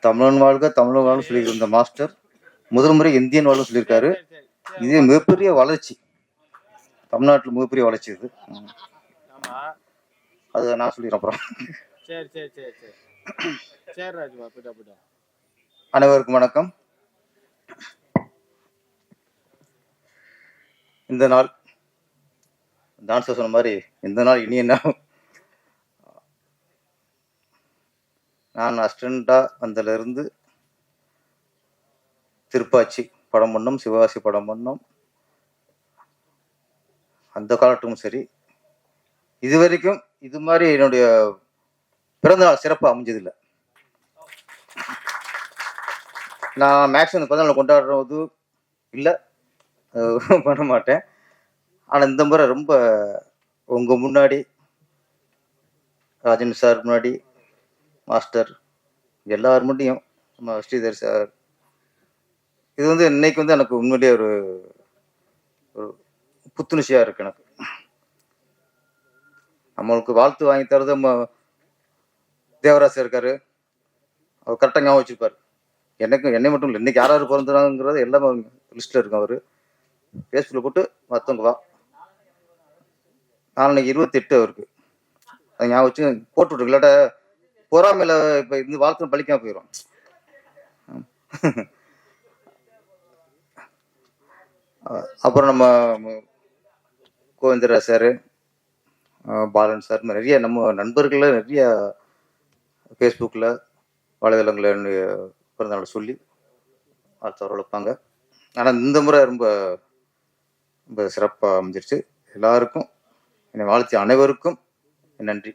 தமிழன் வாழ்க தமிழன் வாழ்க சொல்லியிருந்த மாஸ்டர். முதல் முறை இந்தியன் வாழ்க சொல்லியிருக்காரு. இது மிகப்பெரிய வளர்ச்சி. தமிழ்நாட்டில் மிகப்பெரிய வளர்ச்சி இது. அது நான் சொல்லிடுறேன் அப்புறம். அனைவருக்கும் வணக்கம். இந்த நாள் டான்ஸ் சொன்ன மாதிரி இந்த நாள் இனி என்ன? நான் அஸ்டண்டா வந்ததுலேருந்து திருப்பாச்சி படம் பண்ணோம் சிவகாசி படம் பண்ணோம் அந்த காலட்டும் சரி. இது வரைக்கும் இது மாதிரி என்னுடைய பிறந்தநாள் சிறப்பாக அமைஞ்சதில்லை. நான் மேக்ஸிமம் பிறந்தநாள் கொண்டாடுறது இல்லை. பண்ண மாட்டேன். ஆனால் இந்த முறை ரொம்ப உங்கள் முன்னாடி ராஜன் சார் முன்னாடி மாஸ்டர் எல்லார் மட்டும் நம்ம ஸ்ரீதர் சார். இது வந்து இன்னைக்கு வந்து எனக்கு உண்மையிலேயே ஒரு ஒரு புத்துணர்ச்சியாக இருக்கு எனக்கு. நம்மளுக்கு வாழ்த்து வாங்கி தரது நம்ம தேவராஜ் இருக்காரு. அவர் கரெக்டாக ஞாபகம் வச்சிருப்பார். எனக்கு என்னை மட்டும் இல்லை இன்னைக்கு யார் யார் பிறந்தாங்கிறது எல்லாமே லிஸ்ட்டில் இருக்கும் அவர். ஃபேஸ்புக்கில் போட்டு மற்றவங்க வா. நாளைக்கு இருபத்தெட்டு அவருக்கு. அது ஞாபகம் வச்சு போட்டு விட்ருக்கு இல்லாட்ட பொறாமையில் இப்போ இருந்து வாழ்த்து பழிக்காம போயிடும் அப்புறம் நம்ம கோவிந்தரா சார் பாலன் சார் நிறைய நம்ம நண்பர்களில் நிறைய ஃபேஸ்புக்கில் வலைதளங்களில் என்னுடைய பிறந்தநாளை சொல்லி வாழ்த்து வளர்ப்பாங்க. ஆனால் இந்த முறை ரொம்ப ரொம்ப சிறப்பாக அமைஞ்சிருச்சு. எல்லாருக்கும் என்னை வாழ்த்திய அனைவருக்கும் நன்றி.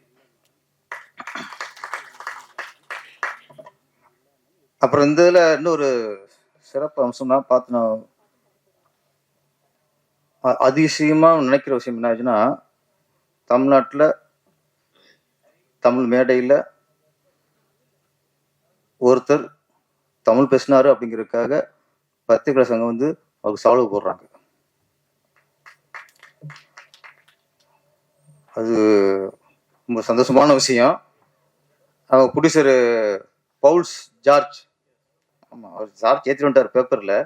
அப்புறம் இந்த இதில் இன்னொரு சிறப்பு அம்சம்னா பார்த்து நான் அ- அதிசயமாக நினைக்கிற விஷயம் என்ன ஆச்சுன்னா தமிழ்நாட்டில் தமிழ் மேடையில் ஒருத்தர் தமிழ் பேசினாரு அப்படிங்கிறதுக்காக பத்திரிகை சங்கம் வந்து அவருக்கு சால்வு போடுறாங்க. அது ரொம்ப சந்தோஷமான விஷயம். அவங்க ப்ரொடியூசர் பவுல்ஸ் ஜார்ஜ் ஆமாம் அவர் ஜார்ஜ் ஏற்றி வந்துட்டார் பேப்பரில்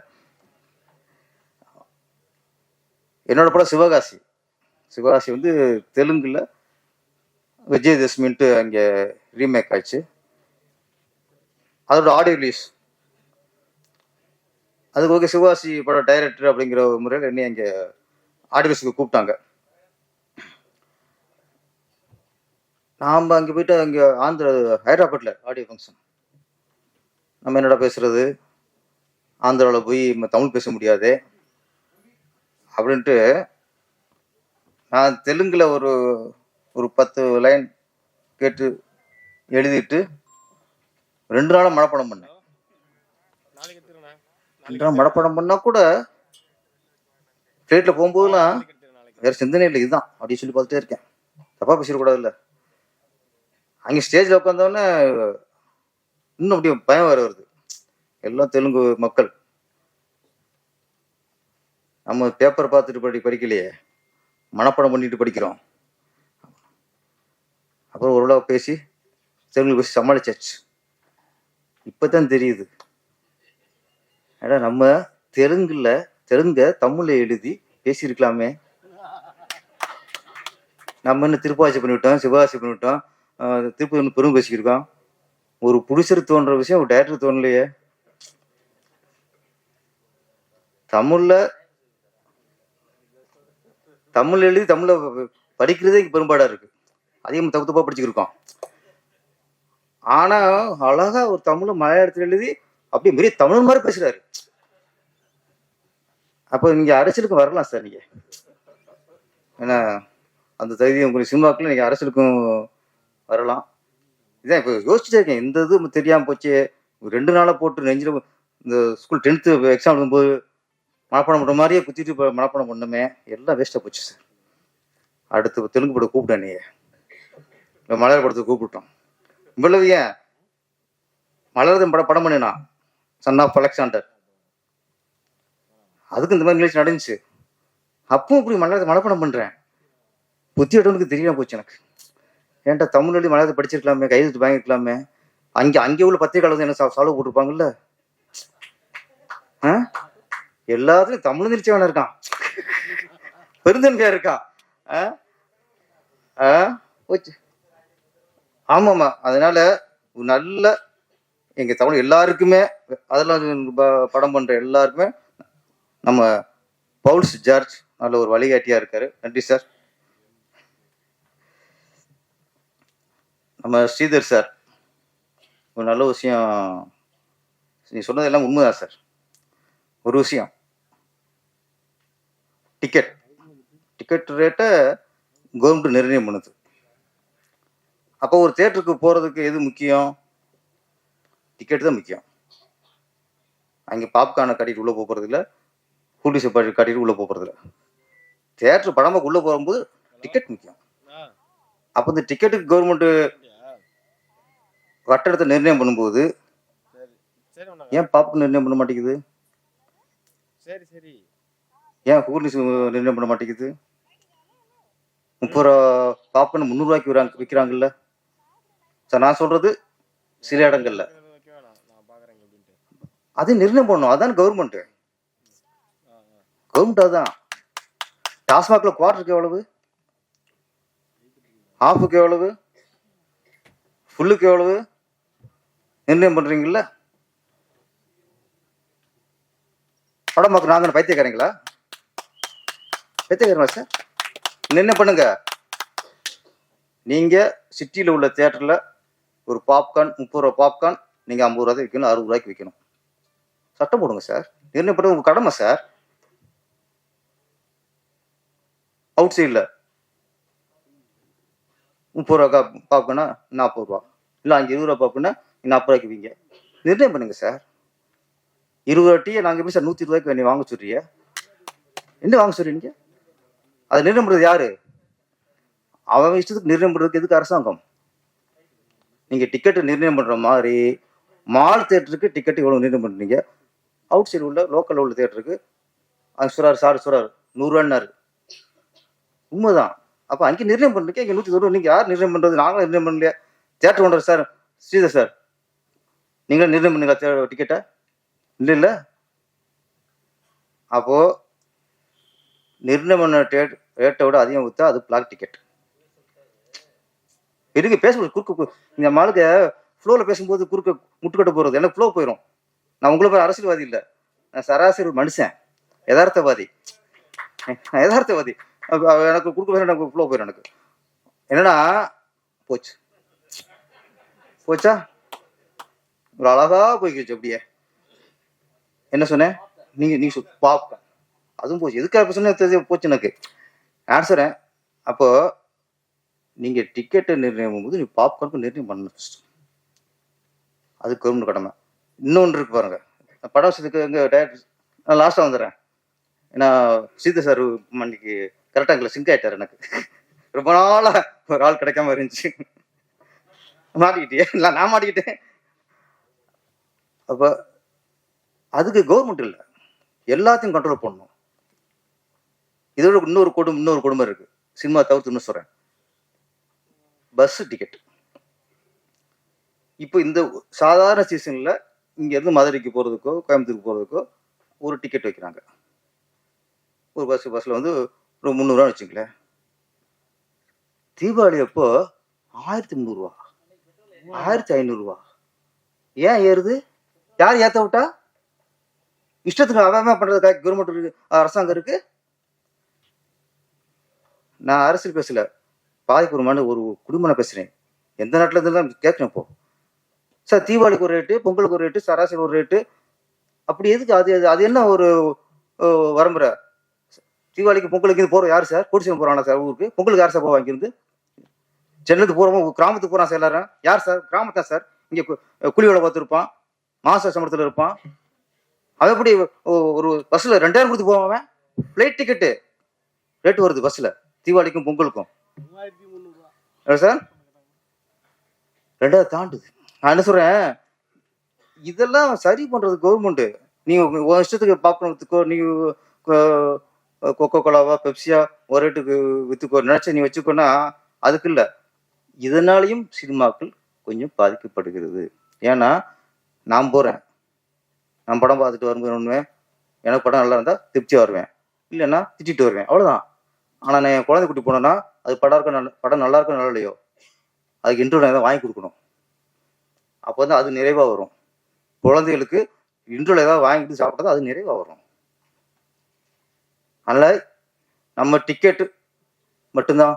என்னோட படம் சிவகாசி. சிவகாசி வந்து தெலுங்குல விஜயதசமின்ட்டு அங்கே ரீமேக் ஆச்சு அதோட ஆடியோ ரிலீஸ் அதுக்கு ஓகே சிவகாசி படம் டைரக்டர் அப்படிங்கிற ஒரு முறையில் என்னை அங்கே ஆடியோ கூப்பிட்டாங்க. நாம் அங்கே போயிட்டு அங்கே ஆந்திர ஹைதராபாத்தில் ஆடியோ ஃபங்க்ஷன் நம்ம என்னடா பேசுறது? ஆந்திராவில் போய் நம்ம தமிழ் பேச முடியாது. அப்படின்ட்டு நான் தெலுங்கில் ஒரு ஒரு பத்து லைன் கேட்டு எழுதிட்டு ரெண்டு நாளாக மனப்படம் பண்ணேன். ரெண்டு நாள் மனப்படம் பண்ணால் கூட ஃப்ளைட்டில் போகும்போதெல்லாம் வேறு வேற சிந்தனை இல்லை இதுதான் அப்படின்னு சொல்லி பார்த்துட்டே இருக்கேன். தப்பாக பேசிடக்கூடாது இல்லை அங்கே ஸ்டேஜில் உட்காந்தோடனே இன்னும் அப்படியே பயம் வேற வருது. எல்லாம் தெலுங்கு மக்கள். நம்ம பேப்பர் பார்த்துட்டு படி படிக்கலையே. மனப்பாடம் பண்ணிட்டு படிக்கிறோம். அப்புறம் ஓரளவு பேசி தெலுங்கு பேசி சமாளிச்சாச்சு. இப்போதான் தெரியுது. ஏடா நம்ம தெலுங்குல தெலுங்க தமிழ்ல எழுதி பேசியிருக்கலாமே. நம்ம என்ன திருப்பாச்சி பண்ணிவிட்டோம் சிவகாசி பண்ணிவிட்டோம் திருப்பதி பெரும் பேசிக்கிருக்கோம். ஒரு புடிசர் தோன்ற விஷயம் ஒரு டேரக்டர் தோணலையே. தமிழ்ல தமிழ் எழுதி தமிழ படிக்கிறதே பெரும்பாடா இருக்கு. அதிகம் தப்பு தப்பா படிச்சுக்கிருக்கோம் ஆனா அழகா ஒரு தமிழ மலையாளத்தில் எழுதி அப்படியே பெரிய தமிழ் மாதிரி பேசுறாரு. அப்போ நீங்க அரசியலுக்கு வரலாம் சார் நீங்க. ஏன்னா அந்த தகுதி உங்களுக்கு சினிமாக்குள்ள நீங்க அரசியலுக்கும் வரலாம். இதான் இப்போ யோசிச்சுட்டே இருக்கேன். இந்த இது தெரியாமல் போச்சு. ரெண்டு நாளாக போட்டு நெஞ்சில் இந்த ஸ்கூல் டென்த்து எக்ஸாம் எழுதும்போது மனப்பாடம் பண்ற மாதிரியே குத்திட்டு இப்போ மனப்பாடம் பண்ணுமே. எல்லாம் வேஸ்ட்டாக போச்சு சார் அடுத்து தெலுங்கு படம் கூப்பிட்டேன் நீ மலையாள படத்துக்கு கூப்பிட்டோம். இவ்வளவு ஏன்? மலர்தம் படம் படம் பண்ணினா? சன் ஆஃப் அலெக்சாண்டர் அதுக்கு இந்த மாதிரி நிகழ்ச்சி நடந்துச்சு. அப்பவும் இப்படி மலையாளத்தை மனப்பாடம் பண்ணுறேன் புத்தி தெரியாம போச்சு எனக்கு. ஏன்டா தமிழ் வழி மலையாளத்தை படிச்சிருக்கலாமே கையெழுத்து வாங்கிருக்கலாமே அங்கே அங்கே உள்ள பத்திரிகையாளர் வந்து என்ன ச- செலவு போட்டிருப்பாங்கல்ல ஆ? எல்லாத்துலயும் தமிழ் நிறுத்தியான இருக்கான் பெருந்தன்மையா இருக்கான் ஆ? ஆ? போச்சு. ஆமாமா அதனால நல்ல எங்க தமிழ் எல்லாருக்குமே அதெல்லாம் ப- படம் பண்ற எல்லாருக்குமே நம்ம பவுல்ஸ் ஜார்ஜ் நல்ல ஒரு வழிகாட்டியா இருக்காரு நன்றி சார் நம்ம ஸ்ரீதர் சார் ஒரு நல்ல விஷயம் நீ சொன்னது எல்லாம் உண்மைதான் சார். ஒரு விஷயம். டிக்கெட் டிக்கெட் ரேட்டை கவர்மெண்ட் நிர்ணயம் பண்ணுது. அப்போ ஒரு தேட்டருக்கு போகிறதுக்கு எது முக்கியம்? டிக்கெட் தான் முக்கியம். அங்கே பாப்கார்னை கட்டிட்டு உள்ளே போகிறது இல்லை கூட்டி சப்பாடி கட்டிட்டு உள்ளே போகிறது இல்லை தேட்டர் படமாக உள்ளே போகும்போது டிக்கெட் முக்கியம். அப்போ இந்த டிக்கெட்டுக்கு கவர்மெண்ட் கட்டணத்தை நிர்ணயம் பண்ணும்போது ஏன் பாப்கார்ன் நிர்ணயம் பண்ண மாட்டேங்குது? சரி சரி. ஏன் கூர்னிஸ் நிர்ணயம் பண்ண மாட்டேங்குது? முப்பது ரூபா பாப்கார்ன் முந்நூறுவாய்க்கு விற்கிறாங்க விற்கிறாங்கல்ல சார் நான் சொல்றது சில இடங்கள்ல. அது நிர்ணயம் பண்ணணும். அதான் கவர்மெண்ட். கவர்மெண்ட் அதான். டாஸ்மாக்ல குவார்டருக்கு எவ்வளவு? ஹாஃபுக்கு எவ்வளவு? ஃபுல்லுக்கு எவ்வளவு? நிர்ணயம் பண்றீங்கல்ல? படம் பார்க்க நாங்க பைத்தியக்காரங்களா? பைத்தியக்காரங்களா சார் என்ன பண்ணுங்க? நீங்க சிட்டியில் உள்ள தியேட்டர்ல ஒரு பாப்கார்ன் முப்பது ரூபா பாப்கார்ன் நீங்க ஐம்பது ரூபாய்க்கு விற்கணும் அறுபது ரூபாய்க்கு விற்கணும். சட்டம் போடுங்க சார். நிர்ணயம் பண்ண உங்க கடமை சார். அவுட் சைடில் முப்பது ரூபா பாப்கார்னா நாற்பது ரூபா. இல்லை அங்கே இருபது ரூபா பாப்கார்னா நாற்பது ரூபாய்க்கு வீங்க. நிர்ணயம் பண்ணுங்க சார் இருபது ரூபா டீயை நாங்கள் எப்படி சார் நூற்றி ரூபாய்க்கு நீ வாங்க சொல்றீங்க என்ன வாங்க சொல்றீங்க அதை நிர்ணயம் பண்ணுறது யாரு? அவன் இஷ்டத்துக்கு நிர்ணயம் பண்ணுறதுக்கு எதுக்கு அரசாங்கம்? நீங்கள் டிக்கெட்டு நிர்ணயம் பண்ணுற மாதிரி மால் தேட்டருக்கு டிக்கெட் இவ்வளோ நிர்ணயம் பண்ணுறீங்க அவுட் சைடு உள்ள லோக்கலில் உள்ள தேட்டருக்கு அங்கே சொல்கிறார் சார் சொல்கிறார் நூறுரூவான்னாரு உண்மைதான். அப்போ அங்கே நிர்ணயம் பண்ணுறீங்க இங்கே நூற்றி தொண்ணூறு நீங்கள் யார் நிர்ணயம் பண்ணுறது நாங்களும் நிர்ணயம் பண்ணல theatre owner sir Sridhar sir நீங்களும் நிர்ணயம் பண்ணுங்க டிக்கெட்டை இல்லை இல்லை. அப்போது நிர்ணயம் பண்ண டேட் ரேட்டை விட அதிகம் கொடுத்தா அது பிளாக் டிக்கெட் இருக்கு பேசும்போது குறுக்கு கு- இந்த மாளுக்கு ஃப்ளோவில் பேசும்போது குறுக்க முட்டுக்கட்ட போகிறது எனக்கு ஃப்ளோ போயிடும் நான் உங்களை போய் அரசியல்வாதி இல்லை. நான் சராசரி ஒரு மனுஷன். யதார்த்தவாதி. நான் யதார்த்தவாதி. எனக்கு குறுக்க போயிடும் எனக்கு ஃப்ளோ போயிடும் எனக்கு. என்னன்னா போச்சு. போச்சா? ஒரு அழகா போய்க்கிச்சு அப்படியே. என்ன சொன்னேன் நீங்க நீங்க சொ- பாப்கார்ன் அதுவும் போச்சு. எதுக்காக இப்ப சொன்ன போச்சு எனக்கு. ஆன்சரேன் அப்போ நீங்க டிக்கெட்டை நிர்ணயம் போது நீ பாப்கார்னுக்கு நிர்ணயம் பண்ணணும் ஃபர்ஸ்ட் அது கவர்மெண்ட் கடமை. இன்னொன்று இருக்கு பாருங்க. நான் படம் வசதிக்கு எங்க டேரக்டர் நான் லாஸ்ட்டாக வந்துடுறேன். ஏன்னா சீதா சார் மன்னிக்கு கரெக்டாக எங்களை சிங்க் ஆயிட்டார் எனக்கு. ரொம்ப நாளா ஒரு ஆள் கிடைக்காம இருந்துச்சு. மாட்டிக்கிட்டியே. இல்லை நான் மாட்டிக்கிட்டேன். அப்போ அதுக்கு கவர்மெண்ட் இல்லை. எல்லாத்தையும் கண்ட்ரோல் பண்ணணும். இதோட இன்னொரு குடும்பம் இன்னொரு கொடுமை இருக்கு. சினிமா தவிர்த்து இன்னும் சொல்கிறேன் பஸ் டிக்கெட் இப்போ இந்த சாதாரண சீசனில் இங்கேருந்து மதுரைக்கு போறதுக்கோ கோயம்புத்தூருக்கு போறதுக்கோ ஒரு டிக்கெட் வைக்கிறாங்க. ஒரு பஸ் பஸ்ஸில் வந்து ஒரு முந்நூறுவா வச்சுங்களேன். தீபாவளி அப்போ ஆயிரத்தி முந்நூறுவா. ஆயிரத்தி ஐநூறுரூவா ஏன் ஏறுது? யார் ஏத்த விட்டா? இஷ்டத்துக்கு அவன் பண்றதுக்காக கவர்மெண்ட் இருக்கு அரசாங்கம் இருக்கு. நான் அரசியல் பேசல. பாதிப்புறமான ஒரு குடும்பம் நான் பேசுறேன். எந்த நாட்டுல இருந்து தான் கேட்கணும் இப்போ. சார் தீபாவளிக்கு ஒரு ரேட்டு பொங்கலுக்கு ஒரு ரேட்டு சராசரி ஒரு ரேட்டு அப்படி எதுக்கு அது அது- அது என்ன ஒரு வரம்புறை? தீபாவளிக்கு பொங்கலுக்கு இது போகிறோம் யார் சார்? குடிச்சு போகிறாங்களா சார் ஊருக்கு? பொங்கலுக்கு யார் சார் போவா இங்கிருந்து சென்னைக்கு போறோம்? கிராமத்துக்கு போகிறான் சார் எல்லாரும். யார் சார்? கிராமத்தான் சார். இங்கே குழியோட பார்த்துருப்பான். மாச சம்பளத்துல இருப்பான். அவன் எப்படி ஒரு பஸ்ல ரெண்டாயிரம் கொடுத்து போவான் அவன்? ஃபிளைட் டிக்கெட்டு ரேட்டு வருது பஸ்ல. தீபாவளிக்கும் பொங்கலுக்கும். சார் ரெண்டாயிரம் தாண்டுது. நான் என்ன சொல்றேன்? இதெல்லாம் சரி பண்றது கவர்மெண்ட் நீ ஒரு உன் இஷ்டத்துக்கு பார்க்கணுத்துக்கோ நீ கொக்கோ கோலாவா பெப்சியா ஒரு ரேட்டுக்கு வித்துக்கோ நினைச்ச நீ வச்சுக்கோன்னா அதுக்கு இல்லை. இதனாலையும் சினிமாக்கள் கொஞ்சம் பாதிக்கப்படுகிறது. ஏன்னா நான் போகிறேன் நான் படம் பார்த்துட்டு வரும்போது ஒன்றுவேன் எனக்கு படம் நல்லா இருந்தால் திருப்தி வருவேன். இல்லைன்னா திட்டிட்டு வருவேன். அவ்வளோதான் ஆனால் நான் என் குழந்தை குட்டி போனேன்னா அது படம் இருக்க நல்ல படம் நல்லா இருக்கும் நல்லா இல்லையோ அதுக்கு இன்ட்ரோ நான் வாங்கி கொடுக்கணும். அப்போ வந்து அது நிறைவாக வரும். குழந்தைகளுக்கு இன்ட்ரோவில் ஏதாவது வாங்கிட்டு சாப்பிட்டா அது நிறைவாக வரும். அதனால் நம்ம டிக்கெட்டு மட்டும்தான்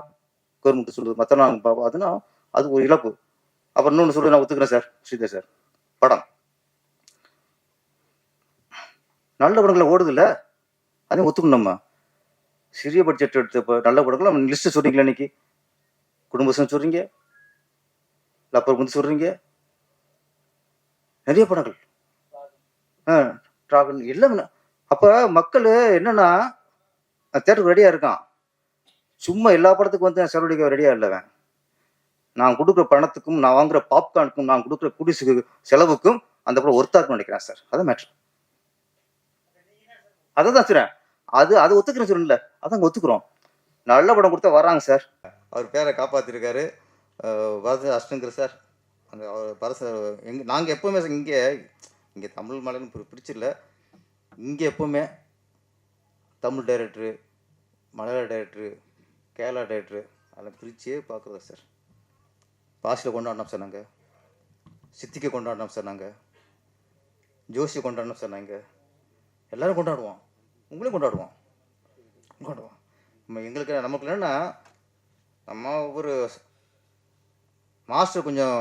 கவர்மெண்ட் சொல்லுது மற்ற நாங்கள் பார்த்தோன்னா அது ஒரு இழப்பு. அப்புறம் இன்னொன்று சொல்லுது நான் ஒத்துக்கிறேன் சார். ஸ்ரீதர் சார். படம். நல்ல படங்களை ஓடுதுல்ல? அதையும் ஒத்துக்கணும் நம்ம. சிறிய பட்ஜெட் எடுத்து இப்போ நல்ல படங்கள் நம்ம லிஸ்ட்டு சொல்றீங்களா இன்னைக்கு? குடும்பம் சொல்றீங்க. லப்பர் வந்து சொல்றீங்க. நிறைய படங்கள். ஆ டிராகன் எல்லாமே அப்போ மக்கள் என்னன்னா தேட்டருக்கு ரெடியாக இருக்கான். சும்மா எல்லா படத்துக்கும் வந்து நான் செலவழிக்க ரெடியாக இல்லைவன் நான் கொடுக்குற பணத்துக்கும் நான் வாங்குற பாப்கார்னுக்கும் நான் கொடுக்குற குடிசுக்கு செலவுக்கும் அந்த படம் ஒர்த்தாக்குன்னு நினைக்கிறேன் சார் அதான் மேட்ரு அதை தான் சொல்றேன். அது அதை ஒத்துக்கிறேன் சொல்லல அதான் ஒத்துக்கிறோம். நல்ல படம் கொடுத்தா வர்றாங்க சார். அவர் பேரை காப்பாற்றிருக்காரு வரத அஷ்டங்கர் சார். அந்த அவர் பரச எங்க நாங்கள் எப்போவுமே இங்கே இங்கே தமிழ் மலைன்னு பிரி- இங்கே எப்போவுமே Tamil director Malayalam director Kerala director அதெல்லாம் பிரிச்சே பார்க்குறோம் சார். பாசியில் கொண்டாடினோம் சார் நாங்கள் சித்திக்கை கொண்டாடினோம் சார் நாங்கள் ஜோஷியை கொண்டாடினோம் சார் நாங்கள் எல்லாரும் கொண்டாடுவோம். உங்களையும் கொண்டாடுவோம். கொண்டாடுவோம். நம்ம எங்களுக்கு நமக்கு என்னென்னா நம்ம ஒரு மாஸ்டர் கொஞ்சம்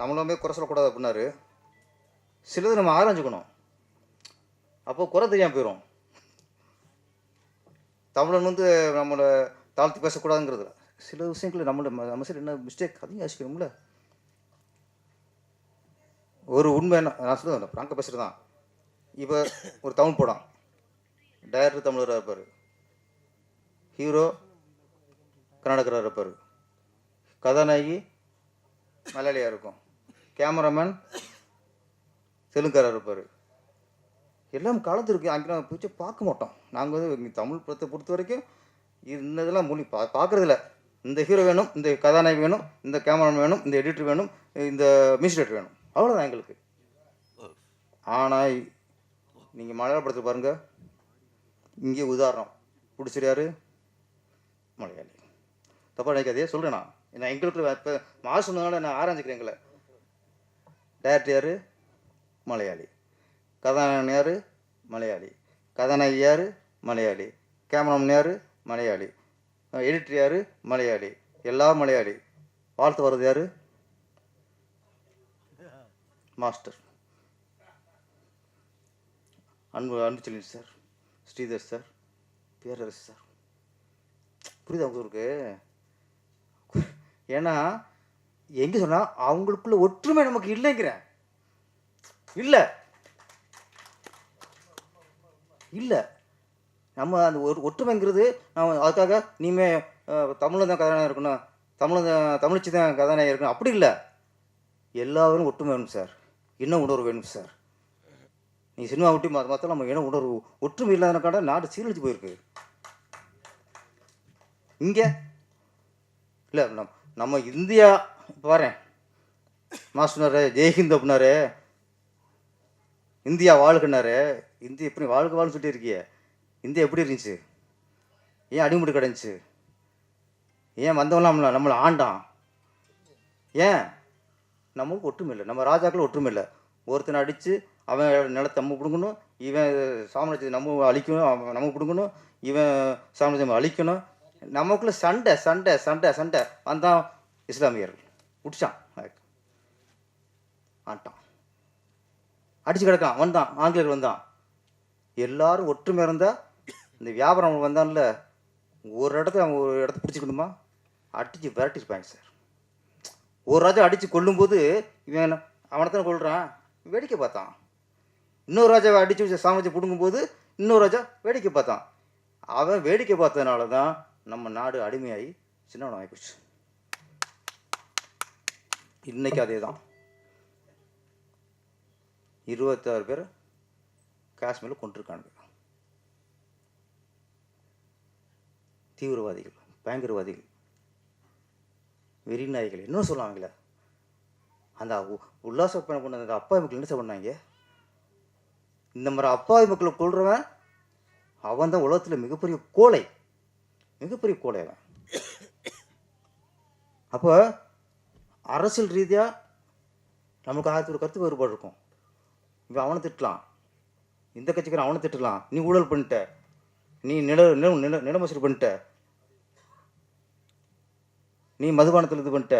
நம்மளுமே குறை சொல்லக்கூடாது அப்படின்னாரு. சிலது நம்ம ஆராய்ஞ்சுக்கணும். அப்போ குறை தெரியாமல் போயிடும் தமிழன் வந்து நம்மளை தாழ்த்தி பேசக்கூடாதுங்கிறது. சில விஷயங்கள் நம்மளோட நம்ம சரி என்ன மிஸ்டேக் அதையும் யோசிக்கணும்ல ஒரு உண்மை என்ன நான் சொல்லுவேன் ஃப்ராங்காக பேசுகிறது தான் இப்போ ஒரு தமிழ் படம். டைரக்டர் தமிழராக இருப்பார். ஹீரோ கர்நாடகராக இருப்பார். கதாநாயகி மலையாளியாக இருக்கும். கேமராமேன் தெலுங்காராக இருப்பார். எல்லாம் கலந்து இருக்கு அங்கே நம்ம பிடிச்சி பார்க்க மாட்டோம். நாங்கள் வந்து இங்கே தமிழ் படத்தை பொறுத்த வரைக்கும் இந்த இதெல்லாம் மொழி பா பார்க்குறதில்ல. இந்த ஹீரோ வேணும் இந்த கதாநாயகி வேணும் இந்த கேமராமேன் வேணும் இந்த எடிட்டர் வேணும் இந்த மியூசிக் டேரக்டர் வேணும். அவ்வளோதான் எங்களுக்கு. ஆனால் நீங்கள் மலையாள படத்தை பாருங்கள் இங்கே உதாரணம். பிடிச்சிரு யார்? மலையாளி. தப்பா நினைக்காதே சொல்கிறேன் நான். நான் எங்களுக்கு இப்போ மாசு சொன்னதுனால நான் ஆராய்ச்சிக்கிறேன் எங்களை. டேரக்டர் யார்? மலையாளி. கதாநாயகன் யார்? மலையாளி. கதாநாயகி யார்? மலையாளி. கேமராமன் யார்? மலையாளி. எடிட்டர் யார்? மலையாளி. எல்லா மலையாளி. வாழ்த்து வர்றது யார்? Master Anbu Anbu Selvi sir Sridhar sir Perarasu sir. புரியுதா உங்களுக்கு? ஏன்னா எங்கே சொன்னால் அவங்களுக்குள்ள ஒற்றுமை நமக்கு இல்லைங்கிறேன் இல்லை. இல்லை. நம்ம அந்த ஒரு ஒற்றுமைங்கிறது நம்ம அதுக்காக நீமே தமிழில் தான் கதாநாயகம் இருக்கணும். தமிழ் தமிழ்ச்சி தான் கதாநாயகம் இருக்கணும். அப்படி இல்லை. எல்லாரும் ஒற்றுமை வேணும் சார். இன்னும் உணர்வு வேணும் சார். நீ சினிமா ஒட்டி மற்ற மற்ற நம்ம இன உணர்வு ஒற்றுமை இல்லாதனாக்கான நாடு சீரழிச்சு போயிருக்கு. இங்கே இல்லை நம் நம்ம இந்தியா பாரு மாஸ்டர்னாரு ஜெய்ஹிந்த் அப்படின்னாரு இந்தியா வாழ்க்கனாரு இந்தியா எப்படி வாழ்க வாழ்னு சொல்லிட்டு இருக்கியே. இந்தியா எப்படி இருந்துச்சு? ஏன் அடிமுடி கிடந்துச்சு ஏன் வந்தவெல்லாம் நம்மளை நம்மளை ஆண்டான்? ஏன்? நம்மளுக்கு ஒற்றுமை இல்லை. நம்ம ராஜாக்கள் ஒற்றுமை இல்லை. ஒருத்தனை அடித்து அவன் நிலத்தை நம்ம பிடுங்கணும் இவன் சாம்ராஜ்யத்தை நம்ம அழிக்கணும் அவன் நம்ம பிடுங்கணும் இவன் சாம்ராஜ்யம் அழிக்கணும். நமக்குள்ள சண்டை சண்டை சண்டை சண்டை. வந்தான் இஸ்லாமியர்கள். பிடிச்சான். ஆட்டான். அடிச்சு கிடக்கான். வந்தான். ஆங்கிலேயர் வந்தான். எல்லாரும் ஒற்றுமை இருந்தால் இந்த வியாபாரம் வந்தான்ல ஒரு இடத்துல அவன் ஒரு இடத்த பிடிச்சிக்கணுமா? அடித்து விரட்டிருப்பாங்க சார். ஒரு ராஜா அடித்து கொல்லும்போது இவன் அவனை தானே கொள்கிறான் வேடிக்கை பார்த்தான். இன்னொரு ராஜாவை அடித்து வச்சு சாமிச்சு பிடுங்கும்போது இன்னொரு ராஜா வேடிக்கை பார்த்தான். அவன் வேடிக்கை பார்த்ததுனால தான் நம்ம நாடு அடிமையாகி சின்னவனம் ஆகிப்போச்சு இன்னைக்கு அதே தான் இருபத்தாறு பேர் காஷ்மீரில் கொண்டிருக்கானுங்க தீவிரவாதிகள் பயங்கரவாதிகள் வெறிநாய்கள் இன்னும் சொல்லுவாங்களே அந்த உல்லாச பயணம் பண்ண அந்த அப்பா மக்கள் என்ன சார் பண்ணாங்க இந்த மாதிரி அப்பாவி மக்களை கொள்றவன் அவன் தான் உலகத்தில் மிகப்பெரிய கோழை. மிகப்பெரிய கோழை அவன். அப்போ அரசியல் ரீதியாக நமக்கு ஆயிரத்தி ஒரு கருத்து வேறுபாடு இருக்கும். இப்போ அவனை திட்டலாம். இந்த கட்சிக்காரன் அவனை திட்டலாம். நீ ஊழல் பண்ணிட்ட. நீ நில நில நில நிலமசூல் பண்ணிட்ட. நீ மதுபானத்தில் இது பண்ணிட்ட.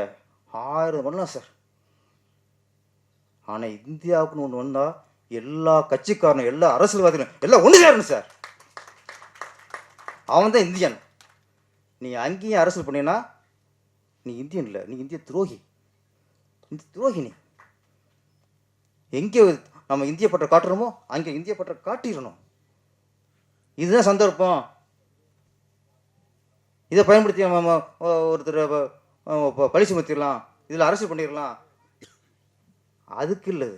ஆயிரம் பண்ணலாம் சார். ஆனால் இந்தியாவுக்குன்னு ஒன்று வந்தால் எல்லா கட்சிக்காரனும் எல்லா அரசியல்வாதிகளும் எல்லாம் ஒன்று சேரணும் சார். அவன் தான் இந்தியன். நீ அங்கேயும் அரசியல் பண்ணினா நீ இந்தியன் இல்லை நீ இந்திய துரோகி. இந்த துரோகி நீ. எங்கே நம்ம இந்திய பற்ற காட்டுறோமோ அங்கே இந்திய பற்ற காட்டிடணும். இதுதான் சந்தர்ப்பம். இதை பயன்படுத்தி நம்ம ஒருத்தர் பழி சுமத்திடலாம். இதில் அரசு பண்ணிடலாம். அதுக்கு இல்லை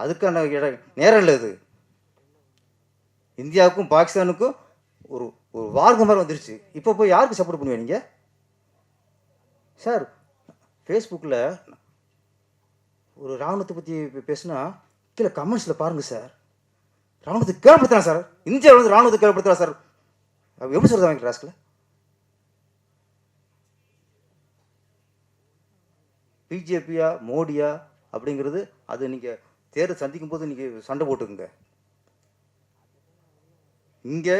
அதுக்கான இட நேரம் இல்லை அது இந்தியாவுக்கும் பாகிஸ்தானுக்கும் ஒரு ஒரு வார்க மாதிரி வந்துருச்சு. இப்போ போய் யாருக்கு சப்போர்ட் பண்ணுவீங்க நீங்கள் சார் ஃபேஸ்புக்கில் ஒரு ராணுவத்தை பற்றி பேசுனா கீழே கமெண்ட்ஸில் பாருங்கள் சார். ராணுவத்தை கேள்விப்படுத்துறான் சார். இந்தியாவில் வந்து ராணுவத்தை கேள்விப்படுத்துறா சார். எப்படி சொல்கிறது வாங்கிட்டு ராஸ்கில் பிஜேபியா மோடியா அப்படிங்கிறது அது நீங்கள் தேர்தல் சந்திக்கும் போது நீங்கள் சண்டை போட்டுக்குங்க. இங்கே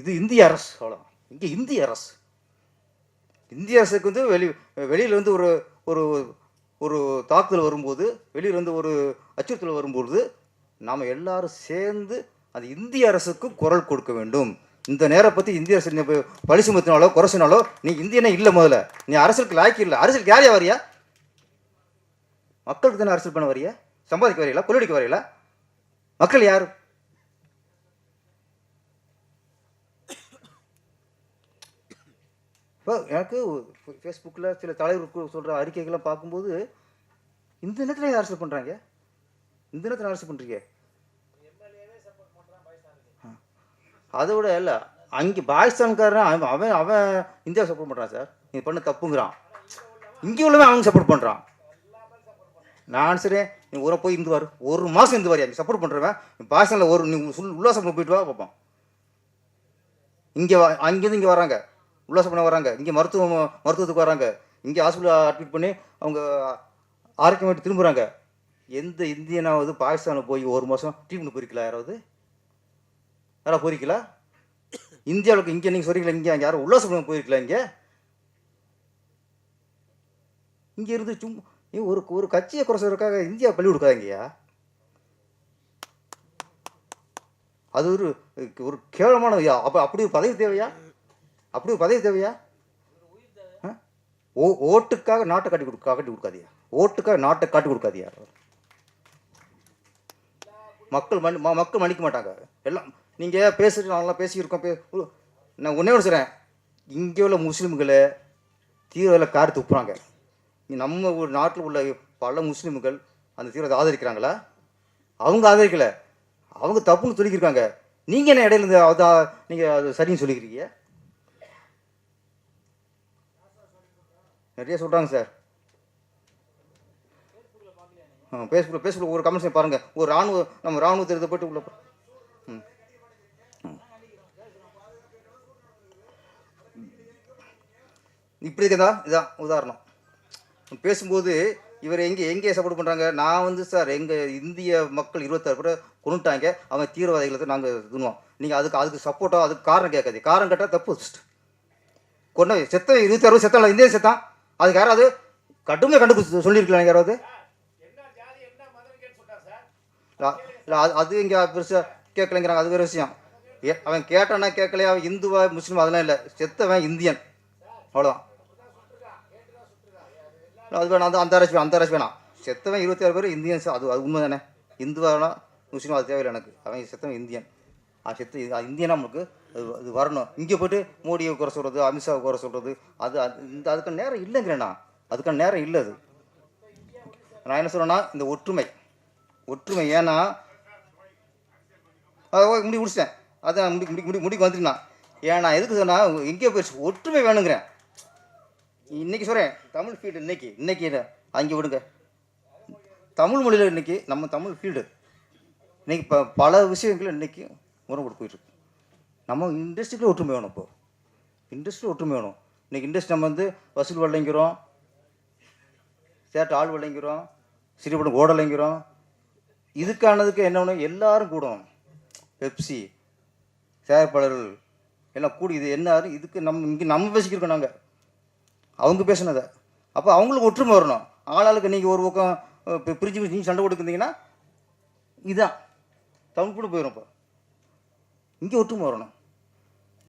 இது இந்திய அரசு அவ்வளோ இங்கே இந்திய அரசு. இந்திய அரசுக்கு வந்து வெளி வெளியில் வந்து ஒரு ஒரு ஒரு தாக்குதல் வரும்போது வெளியில் வந்து ஒரு அச்சுறுத்தல் வரும்போது நாம் எல்லாரும் சேர்ந்து அது இந்திய அரசுக்கு குரல் கொடுக்க வேண்டும். இந்த நேரம் பற்றி இந்திய அரசு நீ பழி சுமத்தினாலோ குறைச்சினாலோ நீ இந்தியனே இல்லை முதல்ல. நீ அரசுக்கு லாய்க்கு இல்லை. அரசுக்கு யாரையா வரியா? மக்களுக்கு தானே அரசியல் பண்ண வரியா சம்பாதிக்க வரையில கொள்ளடிக்க வரையில மக்கள் யார்? இப்போ எனக்கு ஃபேஸ்புக்கில் சில தலைவர்கள் சொல்கிற அறிக்கைகள்லாம் பார்க்கும்போது இந்த நேரத்தில் அரசு பண்ணுறாங்க இந்த நேரத்தில் அரசு பண்ணுறீங்க அதை விட இல்லை அங்கே பாகிஸ்தான்காரன் அவன் அவன் அவன் இந்தியா சப்போர்ட் பண்ணுறான் சார். நீ பண்ண தப்புங்கிறான். இங்கே உள்ளவன் அவங்க சப்போர்ட் பண்ணுறான் நான் சரி நீ ஊரை போய் இருந்துவார் ஒரு மாதம் இருந்துவாரியா நீ சப்போர்ட் பண்ணுறவன் நீ பாசனில் ஒரு நீ சொல் உல்லாசம் போயிட்டு வா பார்ப்போம் இங்கே அங்கேருந்து இங்கே வராங்க. உல்லாசம் பண்ண வராங்க. இங்கே மருத்துவ மருத்துவத்துக்கு வராங்க. இங்கே ஹாஸ்பிட்டலில் அட்மிட் பண்ணி அவங்க ஆரோக்கியமாட்டு திரும்புகிறாங்க எந்த இந்தியனாவது பாகிஸ்தானில் போய் ஒரு மாதம் ட்ரீட்மெண்ட் பொறிக்கலாம் யாராவது? யாராவது பொறிக்கலா இந்தியாவுக்கு இங்கே நீங்கள் சொல்கிறீங்களா இங்கே அங்கே யாரும் உல்லாசம் போயிருக்கலாம் இங்கே? இங்கே இருந்து சும்மா நீ ஒரு ஒரு கட்சியை குறைச்சதுக்காக இந்தியா பள்ளி கொடுக்காதீங்கய்யா. அது ஒரு ஒரு கேவலமான ஐயா அப்போ அப்படி ஒரு பதவி தேவையா? அப்படி ஒரு பதவி தேவையா? ஆ? ஓ ஓட்டுக்காக நாட்டை காட்டி கொடுக்க காட்டி கொடுக்காதியா? ஓட்டுக்காக நாட்டை காட்டி கொடுக்காதியா? மக்கள் மணி ம- மக்கள் மன்னிக்க மாட்டாங்க. எல்லாம் நீங்கள் பேசுகிற நாங்களாம் பேசியிருக்கோம் பே நான் ஒன்றே ஒன்று சொல்கிறேன் இங்கே உள்ள முஸ்லீம்களை தீவிரவில் கார் துப்புறாங்க நம்ம ஒரு நாட்டில் உள்ள பல முஸ்லீம்கள் அந்த தீவிரத்தை ஆதரிக்கிறாங்களா? அவங்க ஆதரிக்கலை. அவங்க தப்புன்னு சொல்லிக்கிருக்காங்க. நீங்கள் என்ன இடையில இருந்து அதா நீங்கள் அது சரின்னு சொல்லிக்கிறீங்க? நிறைய சொல்கிறாங்க சார். ஆ ஃபேஸ்புக் ஃபேஸ்புக் ஒரு கமெண்ட்ஸ் பாருங்கள் ஒரு ராணுவ நம்ம ராணுவத்தை எடுத்து போயிட்டு உள்ள ம் ம். இப்படி இருக்கதா? இதான் உதாரணம். பேசும்போது இவர் எங்கே எங்கே சப்போர்ட் பண்ணுறாங்க நான் வந்து சார் எங்கள் இந்திய மக்கள் இருபத்தாறு கூட கொண்டுட்டாங்க அவங்க தீவிரவாதிகளுக்கு நாங்கள் இதுனுவோம் நீங்கள் அதுக்கு அதுக்கு சப்போர்ட்டாக அதுக்கு காரணம் கேட்காது காரணம் கேட்டால் தப்பு. கொண்ட செத்த இருபத்தாறு செத்தான் இந்திய செத்தான். அதுக்கு யாராவது கடுமையாக கண்டு சொல்லியிருக்கலாம் யாராவது? இல்லை அது அது இங்கே பெருசாக கேட்கலைங்கிறாங்க. அது வேறு விஷயம். ஏ அவன் கேட்டானா கேட்கலையா? அவன் இந்துவா முஸ்லீம் அதெல்லாம் இல்லை. செத்தவன் இந்தியன். அவ்வளோதான் அது வேணாம் அந்த அந்த அரசு வேணாம் அந்த அரசு வேணாம். செத்தவன் இருபத்தி ஆறு பேர் இந்தியன்ஸ் அது அது உண்மை தானே இந்துவா வேணாம் முஸ்லீம் அது தேவையில்லை எனக்கு. அவன் செத்தவன் இந்தியன். அது செத்து அது இந்தியனா நமக்கு அது அது வரணும். இங்கே போயிட்டு மோடியை குறை சொல்கிறது அமித்ஷாவை குறை சொல்கிறது அது அது இந்த அதுக்கான நேரம் இல்லைங்கிறேண்ணா. அதுக்கான நேரம் இல்லை அது. நான் என்ன சொல்கிறேன்னா இந்த ஒற்றுமை. ஒற்றுமை ஏன்னா அதை முடி முடிச்சிட்டேன். அதான் முடி முடி முடி முடிக்கு வந்துட்டேன் ஏன்னா எதுக்கு சொன்னால் எங்கேயோ போயிடுச்சு. ஒற்றுமை வேணுங்கிறேன். இன்னைக்கு சொல்கிறேன் தமிழ் ஃபீல்டு இன்னைக்கு இன்னைக்கு அங்கே விடுங்க. தமிழ் மொழியில் இன்னைக்கு நம்ம தமிழ் ஃபீல்டு இன்னைக்கு இப்போ பல விஷயங்கள் இன்றைக்கி முறைப்பட்டு போயிட்டுருக்கு. நம்ம இண்டஸ்ட்ரிக்குள்ள ஒற்றுமை வேணும் இப்போ. இண்டஸ்ட்ரியில் ஒற்றுமை வேணும். இன்னைக்கு இண்டஸ்ட்ரி நம்ம வந்து வசூல் வழங்கிறோம் சேட்டை ஆள் வழங்கிறோம் சிறுபடம் ஓடலைங்கிறோம் இதுக்கானதுக்கு என்ன வேணும்? எல்லாரும் கூடணும். பெப்சி செயற்பாளர்கள் எல்லாம் கூடி இது என்ன இதுக்கு நம்ம இங்கே நம்ம பேசிக்கிருக்கோம் நாங்கள் அவங்க பேசினதை. அப்போ அவங்களுக்கு ஒற்றுமை வரணும். ஆளாளுக்கு நீங்கள் ஒரு பக்கம் இப்போ பிரிஞ்சு பிரிஞ்சு நீங்கள் சண்டை கொடுக்குறீங்கன்னா இதுதான் தமிழ் கூட போயிடும் இப்போ. இங்கே ஒற்றுமை வரணும்.